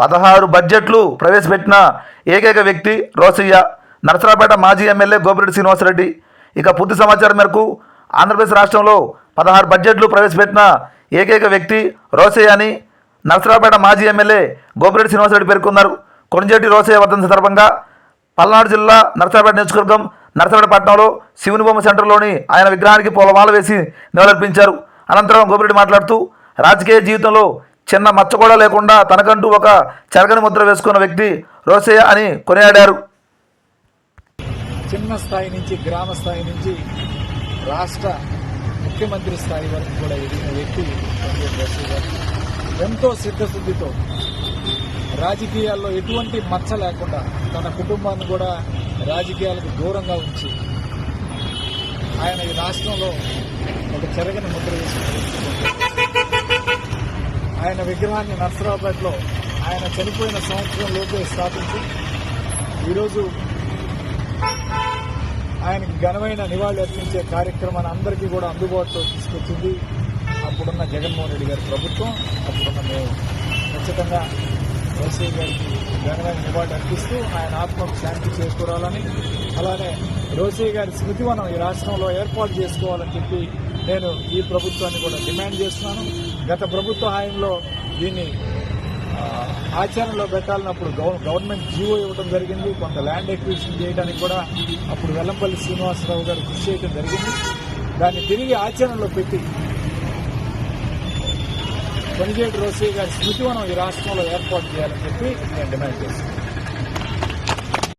పదహారు బడ్జెట్లు ప్రవేశపెట్టిన ఏకైక వ్యక్తి రోసయ్య. నరసరాపేట మాజీ ఎమ్మెల్యే గోపిరెడ్డి శ్రీనివాసరెడ్డి. ఇక పూర్తి సమాచారం మేరకు ఆంధ్రప్రదేశ్ రాష్ట్రంలో పదహారు బడ్జెట్లు ప్రవేశపెట్టిన ఏకైక వ్యక్తి రోసయ్య అని నరసరాపేట మాజీ ఎమ్మెల్యే గోపిరెడ్డి శ్రీనివాసరెడ్డి పేర్కొన్నారు. కొణిజేటి రోసయ్య వర్ధన సందర్భంగా పల్నాడు జిల్లా నరసరాపేట నియోజకవర్గం నరసరాపేట పట్టణంలో శివుని బొమ్మ సెంటర్లోని ఆయన విగ్రహానికి పూలమాల వేసి నివాళులర్పించారు. అనంతరం గోపిరెడ్డి మాట్లాడుతూ రాజకీయ జీవితంలో చిన్న మచ్చ కూడా లేకుండా తనకంటూ ఒక చెరగని ముద్ర వేసుకున్న వ్యక్తి రోసయ్య అని కొనియాడారు. చిన్న స్థాయి నుంచి గ్రామ స్థాయి నుంచి రాష్ట్ర ముఖ్యమంత్రి స్థాయి వరకు కూడా ఎదిగిన వ్యక్తి ఎంతో సిద్ధశుద్ధితో రాజకీయాల్లో ఎటువంటి మచ్చ లేకుండా తన కుటుంబాన్ని కూడా రాజకీయాలకు దూరంగా ఉంచి ఆయన ఈ రాష్ట్రంలో ఒక చెరగని ముద్ర వేసిన ఆయన విగ్రహాన్ని నర్సరావుపేటలో ఆయన చనిపోయిన సంవత్సరం లోపే స్థాపించి ఈరోజు ఆయనకి ఘనమైన నివాళి అర్పించే కార్యక్రమాన్ని అందరికీ కూడా అందుబాటులో తీసుకొచ్చింది. అప్పుడున్న జగన్మోహన్ రెడ్డి గారి ప్రభుత్వం అప్పుడున్న మేము. ఖచ్చితంగా వైసీ గారికి ఘనమైన నివాళి అర్పిస్తూ ఆయన ఆత్మకు శాంతి చేకూరాలని అలానే రోసయ్య గారి స్మృతివనం ఈ రాష్ట్రంలో ఏర్పాటు చేసుకోవాలని చెప్పి నేను ఈ ప్రభుత్వాన్ని కూడా డిమాండ్ చేస్తున్నాను. గత ప్రభుత్వ హాయంలో దీన్ని ఆచరణలో పెట్టాలన్నప్పుడు గవర్ గవర్నమెంట్ జీవో ఇవ్వడం జరిగింది. కొంత ల్యాండ్ ఎక్విజిషన్ చేయడానికి కూడా అప్పుడు వెల్లంపల్లి శ్రీనివాసరావు గారు కృషి చేయడం జరిగింది. దాన్ని తిరిగి ఆచరణలో పెట్టి కొనిగేటి రోసయ్య గారి స్మృతివనం ఈ రాష్ట్రంలో ఏర్పాటు చేయాలని చెప్పి నేను డిమాండ్ చేస్తున్నాను.